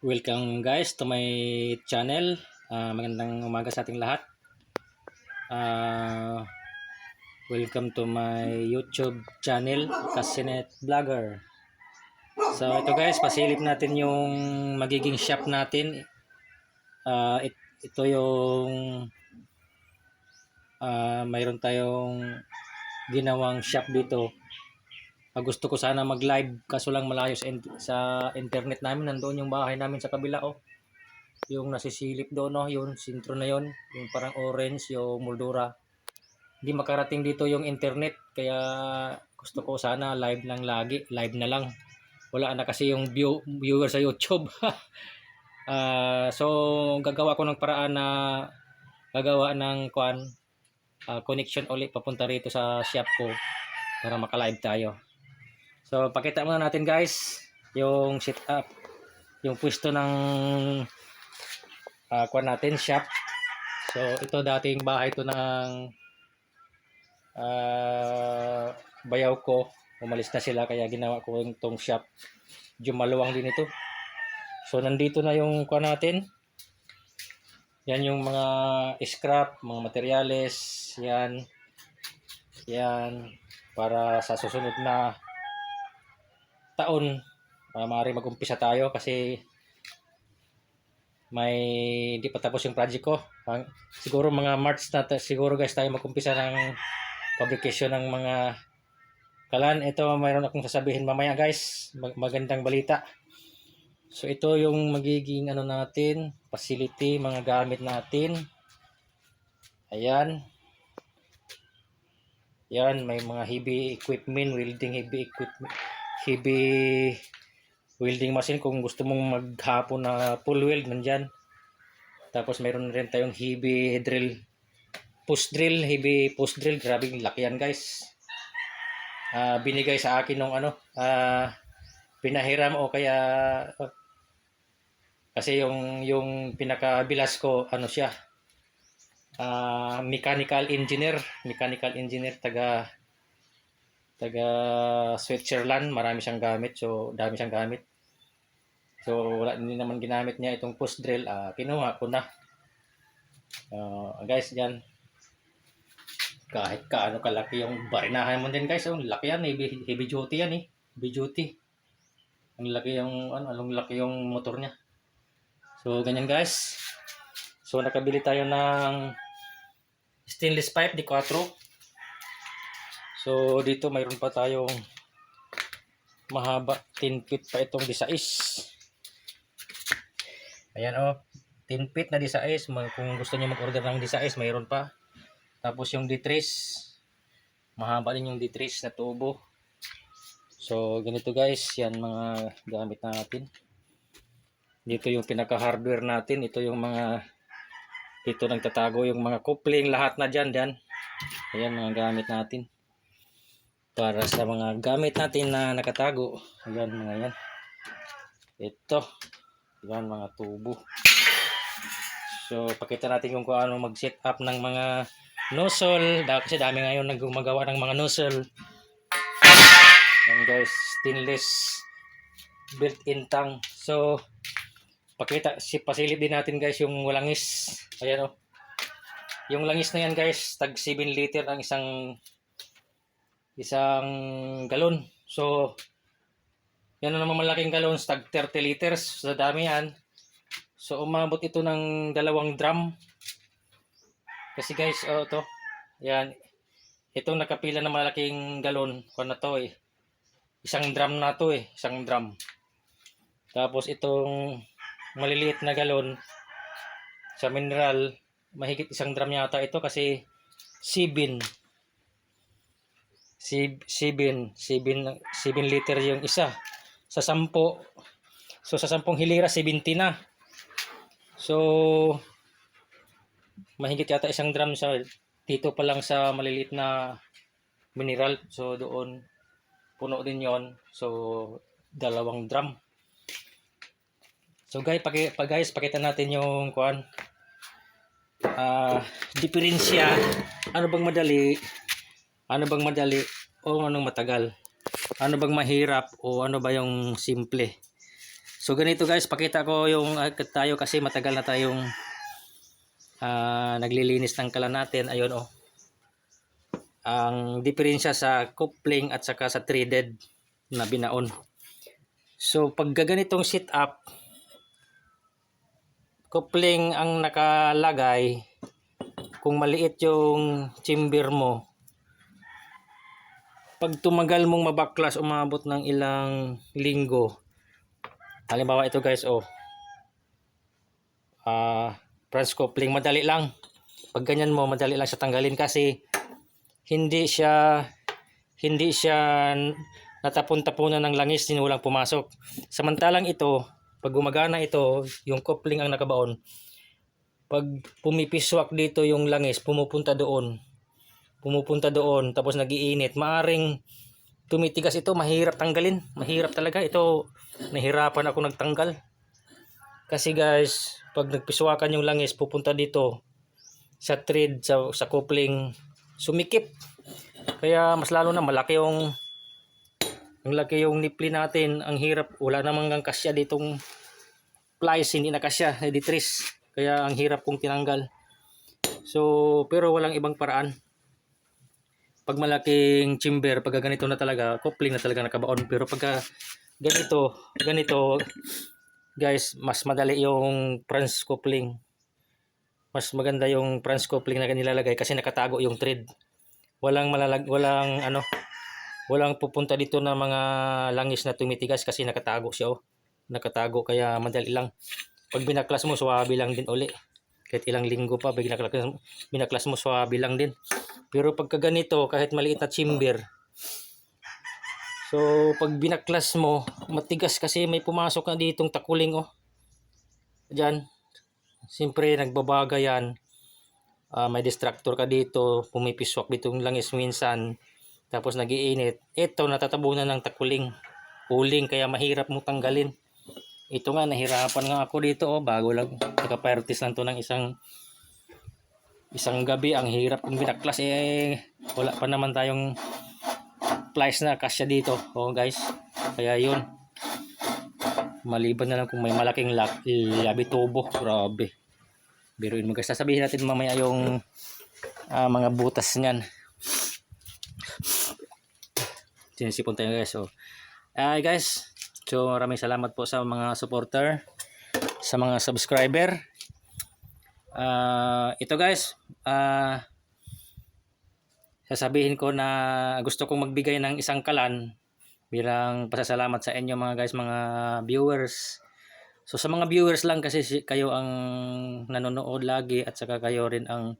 Welcome guys to my channel. Ah, magandang umaga sa ating lahat. Ah, welcome to my YouTube channel, Kasinet Vlogger. So ito guys, pasilip natin yung magiging shop natin. Ah, it- ito yung ah, mayroon tayong ginawang shop dito. Ah, gusto ko sana mag-live kaso lang malayo sa, sa internet namin. Nandoon yung bahay namin sa kabila oh. Yung nasisilip doon oh, yung sintro na yon, yung parang orange, yung moldura. Hindi makarating dito yung internet kaya gusto ko sana live lang lagi, live na lang. Wala na kasi yung view, viewer sa YouTube. Ah, so gagawa ko ng paraan na gagawa ng kwan ah, connection ulit papunta rito sa shop ko para maka-live tayo. So, pakita muna natin guys yung setup, yung pwesto ng uh, kuan natin, shop. So, ito dating bahay to ng ah, bayaw ko. Umalis na sila kaya ginawa ko yung tong shop. Medyo maluwang din ito. So, nandito na yung kuan natin. Yan yung mga scrap, mga materyales, yan. Yan para sa susunod na taon uh, maaari mag-umpisa tayo kasi may hindi pa tapos yung project ko. Siguro mga March na siguro guys tayo mag-umpisa ng fabrication ng mga kalan. Ito mayroon akong sasabihin mamaya guys. Mag- magandang balita. So ito yung magiging ano natin, facility, mga gamit natin. Ayan. Yan, may mga heavy equipment, welding heavy equipment, heavy welding machine kung gusto mong maghapon na full weld nandyan. Tapos meron rin tayong heavy drill, post drill, heavy post drill. Grabe, laki yan guys. Ah, binigay sa akin nung ano, ah, pinahiram o kaya kasi yung yung pinakabilas ko ano siya ah, mechanical engineer mechanical engineer taga taga Switzerland marami siyang gamit. So dami siyang gamit. So wala hindi naman ginamit niya itong post drill. Ah, kinuha ko na. Ah, guys yan. Kahit kaano kalaki yung barinahan mo din guys. Oh, laki yan heavy, heavy duty yan eh. Heavy duty. Ang laki yung ano ang laki yung motor niya. So ganyan guys. So nakabili tayo ng stainless pipe di 4 so dito mayroon pa tayong mahaba 10 feet pa itong di size ayan oh. 10 feet na di size Ma- kung gusto niyo mag-order ng di size mayroon pa. Tapos yung D3 mahaba din yung D3 na tubo. So ganito guys yan mga gamit natin. Dito yung pinaka hardware natin. Ito yung mga dito nagtatago yung mga coupling lahat na dyan dyan. Ayan mga gamit natin para sa mga gamit natin na nakatago. Ayan mga yan. Ito. Yan mga tubo. So pakita natin kung paano mag set up ng mga nozzle. Dahil kasi dami ngayon gumagawa ng mga nozzle. Yan guys. Stainless built-in tang so pakita si pasilip din natin guys yung langis. Ayan oh. Yung langis na yan guys tag 7 liter ang isang isang galon. So yan ang naman malaking galon tag 30 liters sa dami yan so umabot ito ng dalawang drum. Kasi guys oh to yan. Itong nakapila na malaking galon. Kung na to eh. Isang drum na to eh. Isang drum. Tapos itong maliliit na galon sa mineral mahigit isang drum yata ito kasi sibin Sib, sibin sibin sibin liter yung isa sa sampo so sa sampung hilira 70 na so mahigit yata isang drum sa dito pa lang sa maliliit na mineral so doon puno din yon so dalawang drum So guys, paki, pa guys, pakita natin yung kuan. Ah, diferensya. Ano bang madali? Ano bang madali o anong matagal? Ano bang mahirap o ano ba yung simple? So ganito guys, pakita ko yung uh, tayo kasi matagal na tayong ah, naglilinis ng kalan natin. Ayun oh. Ang diferensya sa coupling at saka sa threaded na binaon. So pag ganitong sit up, coupling ang nakalagay, kung maliit yung chamber mo, pag tumagal mong mabaklas, umabot ng ilang linggo, halimbawa ito guys, oh, ah, France coupling, madali lang. Pag ganyan mo, madali lang siya tanggalin kasi hindi siya hindi siya natapon-tapunan ng langis, din walang pumasok. Samantalang ito, pag gumagana ito, yung coupling ang nakabaon, pag pumipiswak dito yung langis, pumupunta doon. Pumupunta doon, tapos nagiinit. Maaring tumitigas ito, mahirap tanggalin. Mahirap talaga. Ito, nahirapan ako nagtanggal. Kasi guys, pag nagpiswakan yung langis, pupunta dito sa thread, sa, sa coupling, sumikip. Kaya mas lalo na malaki yung ang laki yung nipli natin. Ang hirap. Wala namang ang kasya ditong plies. Hindi na kasya. Editris. Kaya ang hirap kong tinanggal. So, pero walang ibang paraan. Pag malaking chamber, pag ganito na talaga, coupling na talaga nakabaon. Pero pag ganito, ganito, guys, mas madali yung France coupling. Mas maganda yung France coupling na nilalagay kasi nakatago yung thread. Walang malalag, walang ano, walang pupunta dito na mga langis na tumitigas kasi nakatago siya oh. Nakatago kaya madali lang. Pag binaklas mo, swabe lang din uli. Kahit ilang linggo pa, binaklas, binaklas mo, swabe lang din. Pero pagka ganito, kahit maliit na chamber, so pag binaklas mo, matigas kasi may pumasok na ditong takuling oh. Diyan. Siyempre, nagbabaga yan. Ah, may distractor ka dito, pumipiswak dito yung langis minsan, tapos nagiinit. Ito, natatabunan ng takuling. Uling, kaya mahirap mo tanggalin. Ito nga, nahirapan nga ako dito, oh, bago lang. Nakapartis lang to ng isang isang gabi. Ang hirap kong binaklas, eh, wala pa naman tayong plies na kasya dito, oh guys. Kaya yun. Maliban na lang kung may malaking lab, labi tubo. Grabe. Biruin mo guys. Sasabihin natin mamaya yung ah, mga butas niyan. Sinisipon tayo guys. So, ay guys. So maraming salamat po sa mga supporter, sa mga subscriber. Ah, ito guys, ah sasabihin ko na gusto kong magbigay ng isang kalan bilang pasasalamat sa inyo mga guys, mga viewers. So sa mga viewers lang kasi si- kayo ang nanonood lagi at saka kayo rin ang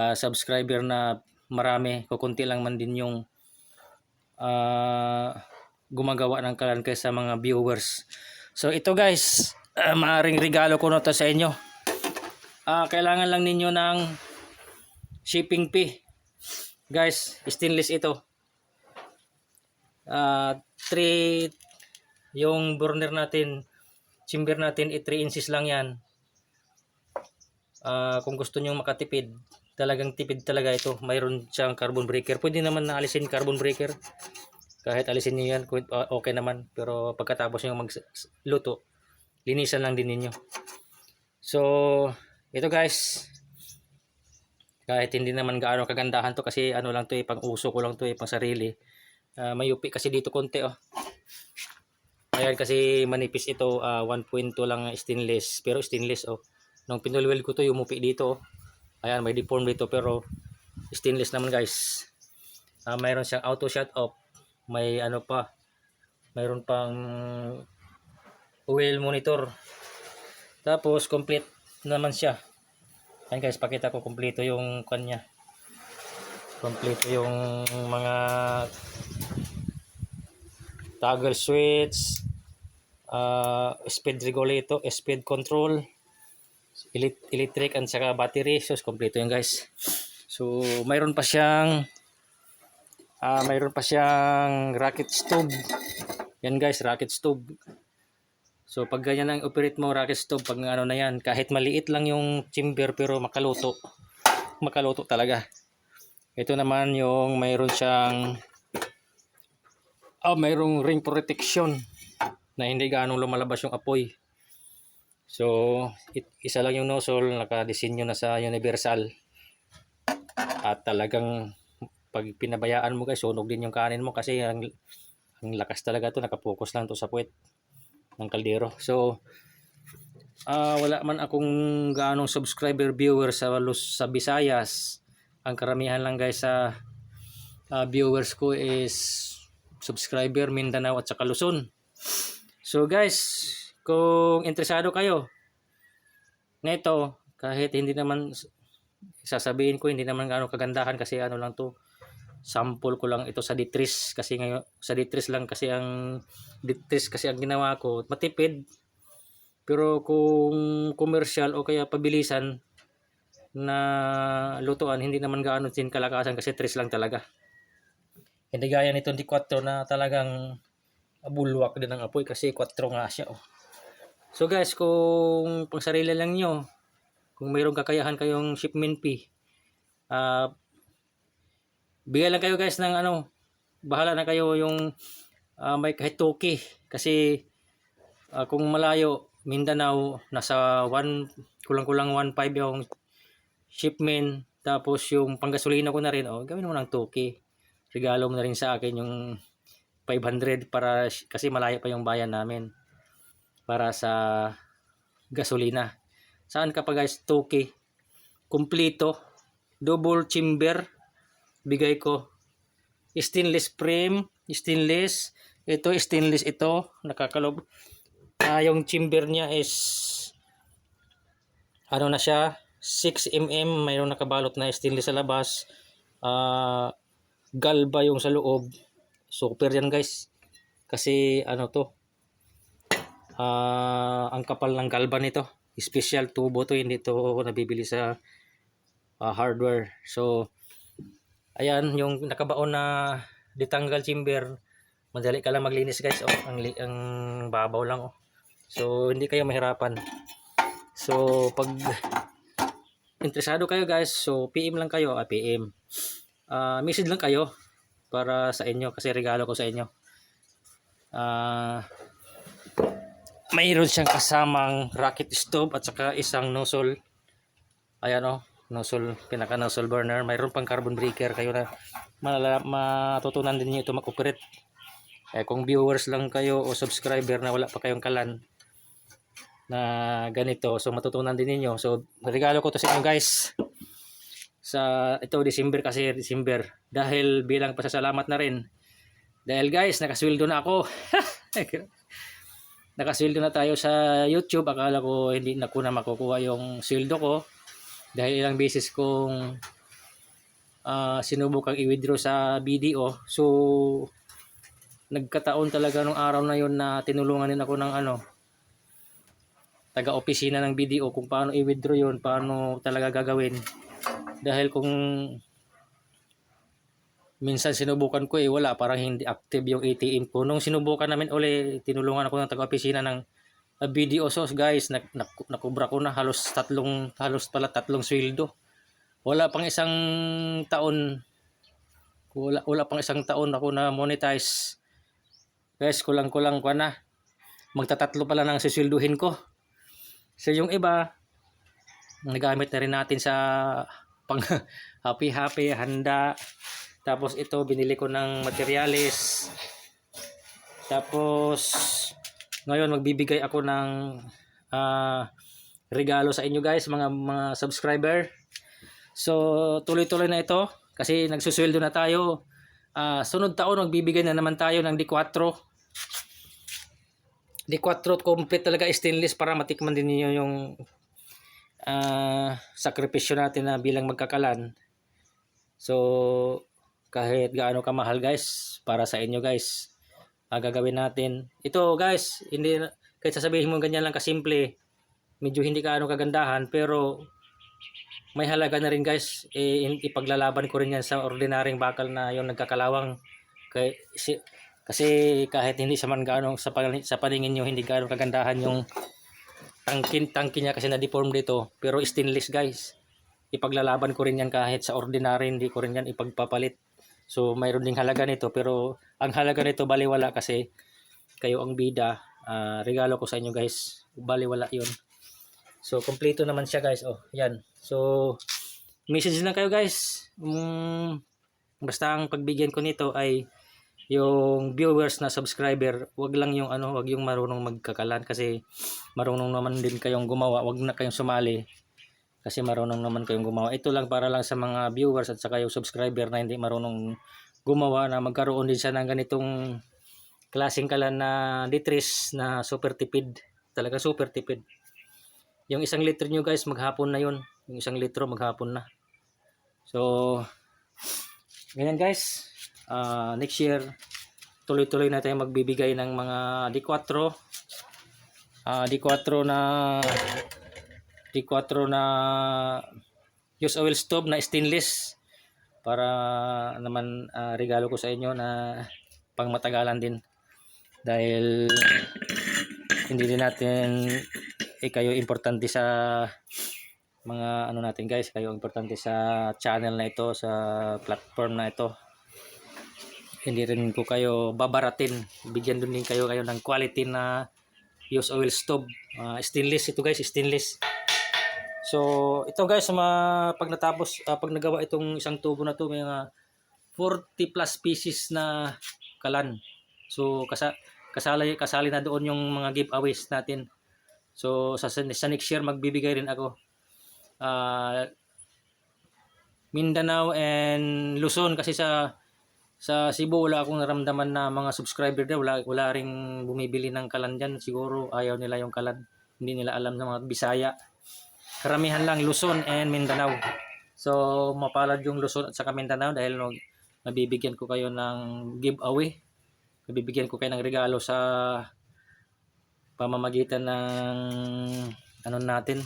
ah, subscriber na marami. Kukunti lang man din yung ah, gumagawa ng kalan kaysa mga viewers. So ito guys, ah, maaring regalo ko na to sa inyo. Ah, kailangan lang ninyo ng shipping fee. Guys, stainless ito. Ah, 3 yung burner natin, chamber natin, eh, 3 inches lang yan. Ah, kung gusto niyo makatipid, talagang tipid talaga ito. Mayroon siyang carbon breaker. Pwede naman na alisin carbon breaker. Kahit alisin niyo yan, okay naman. Pero pagkatapos niyo magluto, linisan lang din ninyo. So, ito guys. Kahit hindi naman gaano kagandahan to kasi ano lang to eh, pang uso ko lang to eh, pang sarili. Ah, may upi kasi dito konti oh. Ayan kasi manipis ito, ah, 1.2 lang stainless. Pero stainless oh. Nung pinulwel ko to, umupi dito oh. Ayan, may deform dito pero stainless naman guys. Ah, mayroon siyang auto shut off. May ano pa. Mayroon pang oil monitor. Tapos complete naman siya. Ayan guys, pakita ko kompleto yung kanya. Kompleto yung mga toggle switch, uh, speed regulator, speed control, electric and saka battery. So, kompleto yan guys. So, mayroon pa siyang ah mayroon pa siyang rocket stove. Yan guys, rocket stove. So pag ganyan ang operate mo rocket stove, pag ano na yan, kahit maliit lang yung chamber pero makaluto. Makaluto talaga. Ito naman yung mayroon siyang oh, mayroong ring protection. na hindi gaano lumalabas yung apoy. So, it, isa lang yung nozzle, nakadesinyo na sa universal. At talagang pag pinabayaan mo guys, sunog din yung kanin mo kasi ang, ang lakas talaga to nakapokus lang to sa puwet ng kaldero. So, ah wala man akong gaanong subscriber viewer sa sa Visayas. Ang karamihan lang guys sa ah, viewers ko is subscriber Mindanao at saka Luzon. So guys, kung interesado kayo nito, kahit hindi naman sasabihin ko hindi naman gaano kagandahan kasi ano lang to sample ko lang ito sa Ditris kasi ngayon sa Ditris lang kasi ang Ditris kasi ang ginawa ko. Matipid. Pero kung commercial o kaya pabilisan na lutuan hindi naman gaano din kalakasan kasi Tris lang talaga. Hindi gaya ni 24 na talagang bulwak din ang apoy kasi 4 nga siya oh. so guys kung pang sarili lang nyo kung mayroong kakayahan kayong shipment fee ah bigay lang kayo guys ng ano bahala na kayo yung ah, may kahit toki kasi ah, kung malayo Mindanao nasa 1 kulang-kulang 1.5 yung shipment. Tapos yung panggasolina ko na rin oh gawin mo ng toki regalo mo na rin sa akin yung 500 para kasi malayo pa yung bayan namin para sa gasolina. Saan ka pa guys toki kumplito double chamber bigay ko stainless frame stainless. Ito stainless ito. Nakakalob. Ah yung chamber niya is ano na siya? 6 mm mayroong nakabalot na stainless sa labas. Ah galba yung sa loob. Super yan guys. Kasi ano to? Ah ang kapal ng galba nito. Special tubo to. Hindi to nabibili sa ah, hardware. So ayan yung nakabaon na ditanggal chamber madali ka lang maglinis guys. Oh ang, ang babaw lang oh. So hindi kayo mahirapan. So pag interesado kayo guys so PM lang kayo ah, PM Ah, message lang kayo para sa inyo kasi regalo ko sa inyo. Ah mayroon siyang kasamang rocket stove at saka isang nozzle. Ayan o nozzle pinaka nozzle burner. Mayroon pang carbon breaker. Kayo na malala, matutunan din niyo ito mag-operate eh, kung viewers lang kayo o subscriber na wala pa kayong kalan na ganito so matutunan din ninyo. So regalo ko to sa inyo guys sa ito December kasi December. Dahil bilang pasasalamat na rin. Dahil guys nakasweldo na ako. Nakasweldo na tayo sa YouTube. Akala ko hindi na ko na makukuha yung sweldo ko dahil ilang beses kong ah, sinubukang i-withdraw sa BDO so nagkataon talaga nung araw na yon na tinulungan din ako ng ano taga-opisina ng BDO kung paano i-withdraw yon paano talaga gagawin. Dahil kung minsan sinubukan ko eh wala parang hindi active yung ATM ko. Nung sinubukan namin uli tinulungan ako ng taga-opisina ng uh, BDO so guys. Nak nak nakubra ko na. Halos tatlong halos pala tatlong sweldo. Wala pang isang taon. Wala, wala pang isang taon ako na monetize. Guys kulang kulang ko na. Magtatatlo pala nang sisilduhin ko. So yung iba nagamit na rin natin sa pang happy happy handa. Tapos ito binili ko ng materials tapos ngayon magbibigay ako ng ah, regalo sa inyo guys mga mga subscriber. So tuloy-tuloy na ito kasi nagsusweldo na tayo. Ah, sunod taon magbibigay na naman tayo ng D4 D4 complete talaga stainless para matikman din niyo yung ah sakripisyo natin na bilang magkakalan. So, kahit gaano kamahal guys, para sa inyo guys, ah, gagawin natin. Ito guys, hindi kahit sasabihin mo ganyan lang kasimple, medyo hindi gaano kagandahan, pero may halaga na rin guys. In- ipaglalaban ko rin yan sa ordinaryong bakal na yung nagkakalawang. Kay, si, kasi kahit hindi sa man gaano sa, sa paningin nyo, hindi gaano kagandahan yung tangkin tangki niya kasi na-deform dito pero stainless guys ipaglalaban ko rin yan kahit sa ordinary hindi ko rin yan ipagpapalit so mayroon ding halaga nito pero ang halaga nito baliwala kasi kayo ang bida ah, regalo ko sa inyo guys. Bali wala yun. So, kompleto naman siya guys. Oh, yan. So, message lang kayo guys. Mm, basta ang pagbigyan ko nito ay yung viewers na subscriber, wag lang yung ano, wag yung marunong magkakalan kasi marunong naman din kayong gumawa, wag na kayong sumali kasi marunong naman kayong gumawa. Ito lang para lang sa mga viewers at saka yung subscriber na hindi marunong gumawa na magkaroon din siya ng ganitong klaseng kalan na ditris na super tipid. Talaga super tipid. Yung isang litro nyo guys, maghapon na yun. Yung isang litro, maghapon na. So, ganyan guys. Ah, next year, tuloy-tuloy na tayo magbibigay ng mga D4. Ah, D4 na D4 na use oil stove na stainless para naman ah, regalo ko sa inyo na pangmatagalan din. Dahil hindi din natin eh, kayo importante sa mga ano natin guys kayo importante sa channel na ito sa platform na ito. Hindi rin ko kayo babaratin. Bigyan din kayo kayo ng quality na use oil stove. Ah, stainless ito guys stainless so ito guys ma pag natapos ah, pag nagawa itong isang tubo na to may mga 40 plus pieces na kalan. So kasa kasali kasali na doon yung mga giveaways natin. So sa, sa next year magbibigay rin ako. Ah Mindanao and Luzon kasi sa sa Cebu wala akong naramdaman na mga subscriber na wala wala ring bumibili ng kalan diyan siguro ayaw nila yung kalan. Hindi nila alam ng mga Bisaya karamihan lang Luzon and Mindanao. So mapalad yung Luzon at saka Mindanao dahil no, mabibigyan ko kayo ng giveaway. Mabibigyan ko kayo ng regalo sa pamamagitan ng ano natin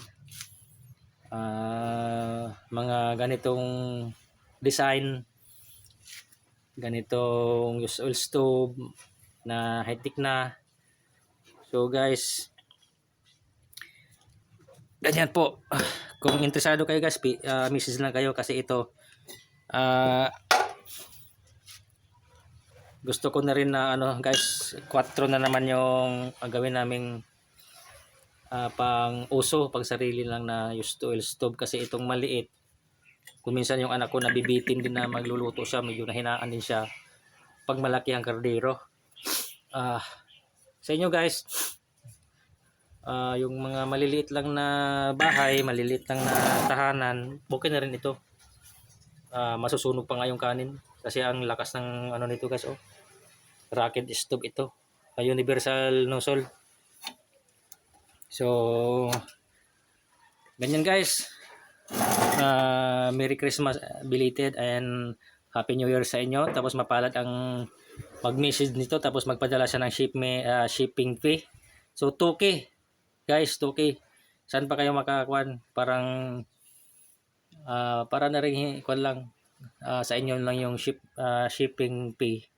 ah mga ganitong design. Ganitong use oil stove na high-tech na. So guys ganyan po. Kung interesado kayo guys ah, message lang kayo kasi ito ah gusto ko na rin na ano guys 4 na naman yung ang gawin naming ah, pang uso pang sarili lang na use oil stove kasi itong maliit kung minsan yung anak ko nabibitin din na magluluto siya medyo nahinaan din siya pag malaki ang kardero. Ah sa inyo guys ah yung mga maliliit lang na bahay maliliit lang na tahanan okay na rin ito Ah, masusunog pa nga yung kanin kasi ang lakas ng ano nito guys oh rocket stove ito a universal nozzle so ganyan guys Ah, Merry Christmas belated and Happy New Year sa inyo. Tapos mapalad ang mag-message nito tapos magpadala siya ng ship me, ah, shipping fee. So 2K. Guys, 2K. Saan pa kayo makakuan? Parang ah, para na rin kuan lang ah, sa inyo lang yung ship ah, shipping fee.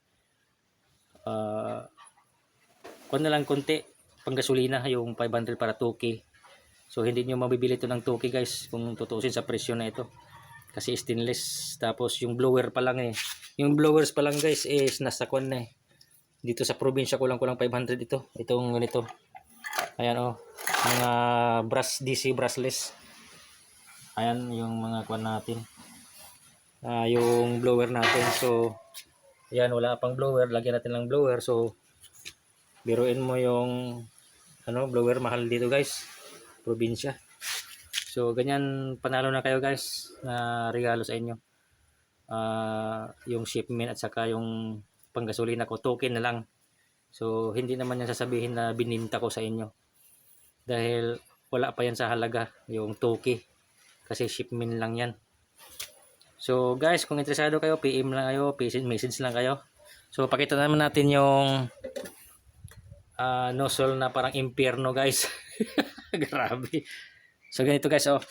Ah, kuan na lang konti pang gasolina yung 500 para 2K. So hindi nyo mabibili ito ng 2K guys kung tutusin sa presyo na ito. Kasi stainless. Tapos yung blower pa lang eh. Yung blowers pa lang guys is nasa kwan na eh. Dito sa probinsya ko lang kulang 500 ito. Itong ganito. Ayan oh. Mga brush DC brushless. Ayan yung mga kwan natin. Ah, yung blower natin. So ayan wala pang blower. Lagyan natin ng blower. So biruin mo yung ano blower mahal dito guys probinsya. So, ganyan panalo na kayo guys na regalo sa inyo. Ah, yung shipment at saka yung panggasolina ko, token na lang. So, hindi naman yan sasabihin na bininta ko sa inyo. Dahil wala pa yan sa halaga, yung token. Kasi shipment lang yan. So, guys, kung interesado kayo, PM lang kayo, message lang kayo. So, pakita naman natin yung ah, nozzle na parang impyerno guys. Grabe. So ganito guys oh.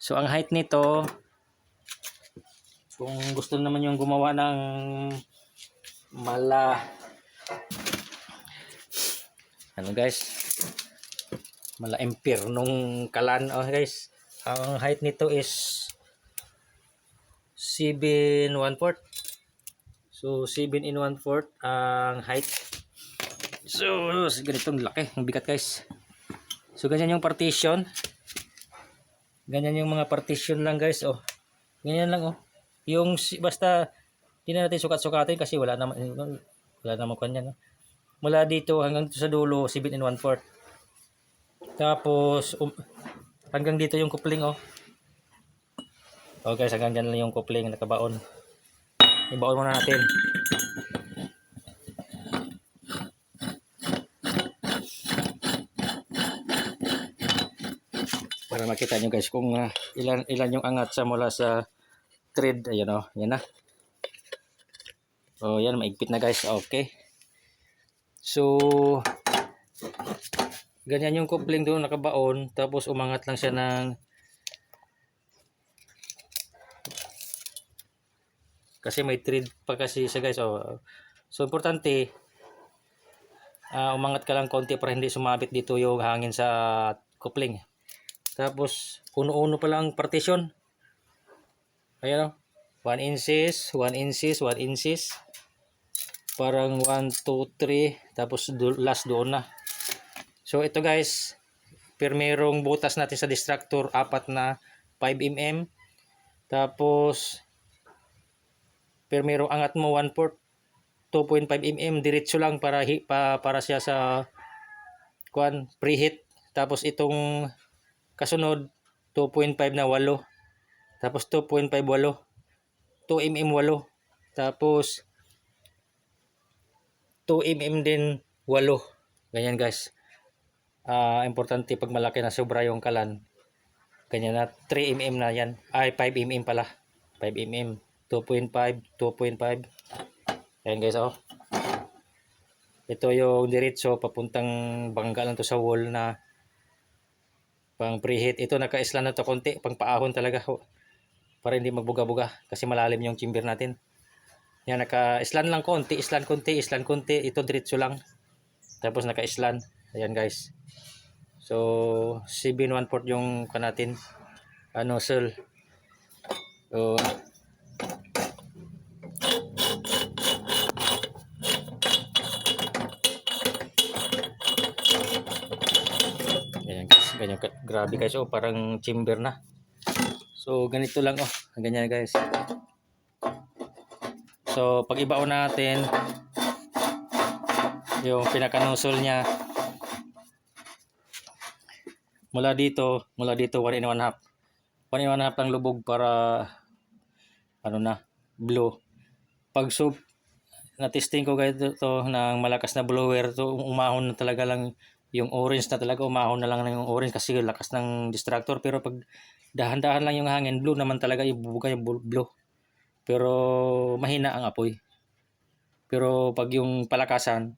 So ang height nito kung gusto naman yung gumawa ng mala ano guys mala impyernong kalan oh guys ang height nito is 7 1 4 so 7 in 1 4 ang height So, ganitong laki. Ang bigat guys. So, ganyan yung partition. Ganyan yung mga partition lang guys. Oh. Ganyan lang oh. Yung basta hindi na natin sukat-sukatin kasi wala naman wala naman kanya no. Mula dito hanggang dito sa dulo 7 and 1 fourth. Tapos um, hanggang dito yung coupling oh. Okay, hanggang dyan lang yung coupling nakabaon. Ibaon muna natin. Para makita nyo guys kung ah, ilan ilan yung angat sa mula sa thread. Ayan o, yan na. So yan, maigpit na guys. Okay. So, ganyan yung coupling doon nakabaon. Tapos umangat lang siya ng kasi may thread pa kasi siya guys. Oh. So, importante, ah, umangat ka lang konti para hindi sumabit dito yung hangin sa coupling. Tapos, uno-uno pa lang partition. Ayan o. 1 inches, 1 inches, 1 inches. Parang 1, 2, 3. Tapos last doon na. So ito guys, per merong butas natin sa distractor, apat na 5 mm. Tapos, per merong angat mo 1 port, 2.5 mm. Diretso lang para, pa, para siya sa kuan preheat. Tapos itong kasunod 2.5 na 8. Tapos 2.5 8. 2 mm 8. Tapos 2 mm din 8. Ganyan guys. Ah, importante pag malaki na sobra yung kalan. Ganyan na 3 mm na yan. Ay 5 mm pala. 5 mm. 2.5, 2.5. Ayan guys oh. Ito yung diretso papuntang bangga lang to sa wall na pang preheat. Ito naka-island na to konti, pang paahon talaga. ho. Para hindi magbuga-buga kasi malalim yung chamber natin. Yan naka-island lang konti, island konti, island konti. Ito diretso lang. Tapos naka-island. Ayan guys. So 7 1 port yung kanatin ano sir. So Ganyan guys, ganyan grabe guys, oh, parang chamber na. So ganito lang oh, ganyan guys. So pag ibaon natin yung pinaka-nozzle niya mula dito, mula dito 1 in 1 half. 1 in 1 half lang lubog para ano na, blow. Pag sub na testing ko guys to ng malakas na blower to umahon na talaga lang yung orange na talaga umahon na lang ng yung orange kasi lakas ng distractor pero pag dahan-dahan lang yung hangin blue naman talaga yung bubuga yung blue pero mahina ang apoy pero pag yung palakasan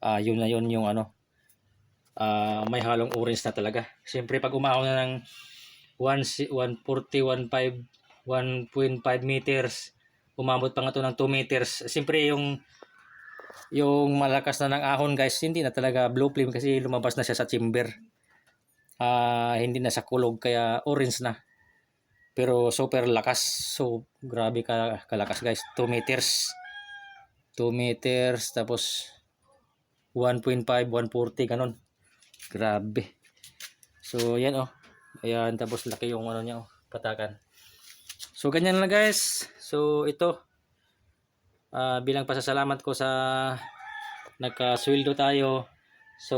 ah yun na yun yung ano ah may halong orange na talaga. Siyempre pag umahon na ng 1 si- 140 15 1.5 meters umabot pa nga to ng 2 meters. Siyempre yung yung malakas na ng ahon guys hindi na talaga blue flame kasi lumabas na siya sa chamber. Ah hindi na sa kulog kaya orange na. Pero super lakas. So grabe ka kalakas guys. 2 meters. 2 meters tapos 1.5 140 ganon grabe so yan oh ayan tapos laki yung ano niya oh patakan so ganyan lang guys so ito Ah, bilang pasasalamat ko sa nagkasweldo tayo. So,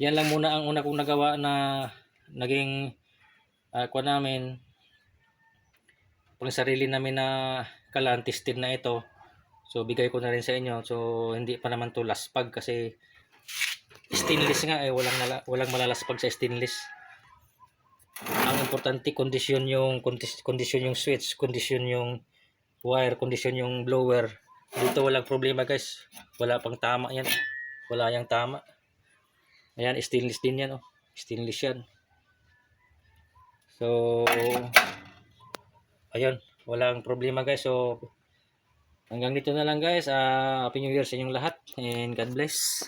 yan lang muna ang una kong nagawa na naging uh, kuha namin pang sarili namin na kalan tested na ito. So, bigay ko na rin sa inyo. So, hindi pa naman to laspag kasi stainless nga eh. Walang, nala, walang malalaspag sa stainless. Ang importante, kondisyon yung, kondis- kondisyon yung switch, kondisyon yung wire condition yung blower. Dito walang problema guys. Wala pang tama yan. Wala yang tama. Ayan stainless din yan oh. Stainless yan. So ayun walang problema guys. So hanggang dito na lang guys. Uh, happy new year sa inyong lahat and God bless